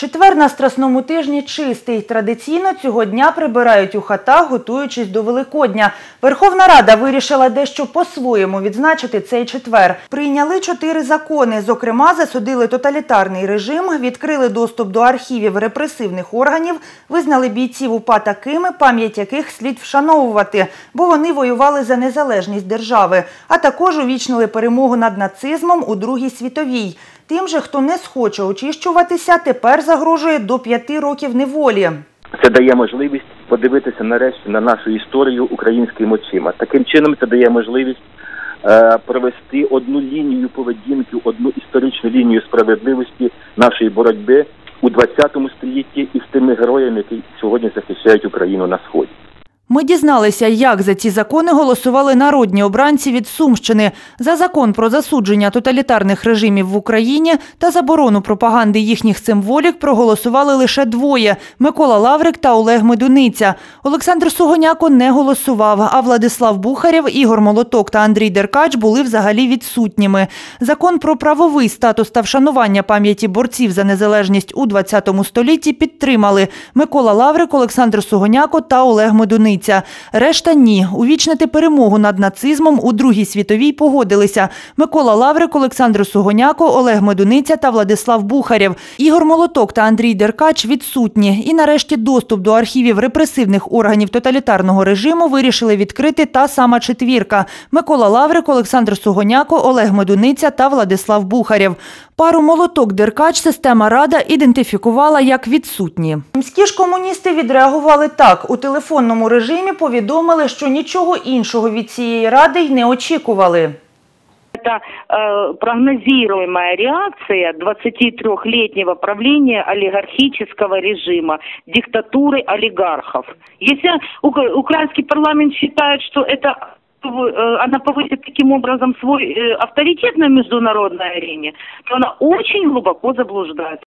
Четвер на страсному тижні чистий. Традиційно цього дня прибирають у хатах, готуючись до Великодня. Верховна Рада вирішила дещо по-своєму відзначити цей четвер. Прийняли чотири закони. Зокрема, засудили тоталітарний режим, відкрили доступ до архівів репресивних органів, визнали бійців УПА такими, пам'ять яких слід вшановувати, бо вони воювали за незалежність держави, а також увічнили перемогу над нацизмом у Другій світовій. Тим же, хто не схоче очищуватися, тепер загрожує до п'яти років неволі. Це дає можливість подивитися нарешті на нашу історію українськими очима. Таким чином, це дає можливість е, провести одну лінію поведінки, одну історичну лінію справедливості нашої боротьби у 20 столітті із тими героями, які сьогодні захищають Україну на сході. Ми дізналися, як за ці закони голосували народні обранці від Сумщини. За закон про засудження тоталітарних режимів в Україні та заборону пропаганди їхніх символік проголосували лише двоє – Микола Лаврик та Олег Медуниця. Олександр Сугоняко не голосував, а Владислав Бухарєв, Ігор Молоток та Андрій Деркач були взагалі відсутніми. Закон про правовий статус та вшанування пам'яті борців за незалежність у 20 столітті підтримали Микола Лаврик, Олександр Сугоняко та Олег Медуниця. Решта – ні. Увічнити перемогу над нацизмом у Другій світовій погодилися Микола Лаврик, Олександр Сугоняко, Олег Медуниця та Владислав Бухарєв. Ігор Молоток та Андрій Деркач відсутні. І нарешті доступ до архівів репресивних органів тоталітарного режиму вирішили відкрити та сама четвірка – Микола Лаврик, Олександр Сугоняко, Олег Медуниця та Владислав Бухарєв. Пару молоток Деркач система Рада ідентифікувала як відсутні. Міські ж комуністи відреагували так. У телефонному режимі повідомили, що нічого іншого від цієї ради й не очікували. Это э, прогнозируемая реакция 23-летнего правления олигархического режима, диктатуры олигархов. Если ука- украинский парламент считает, что это э, она повысит таким образом свой э, авторитет на международной арене, то она очень глубоко заблуждается.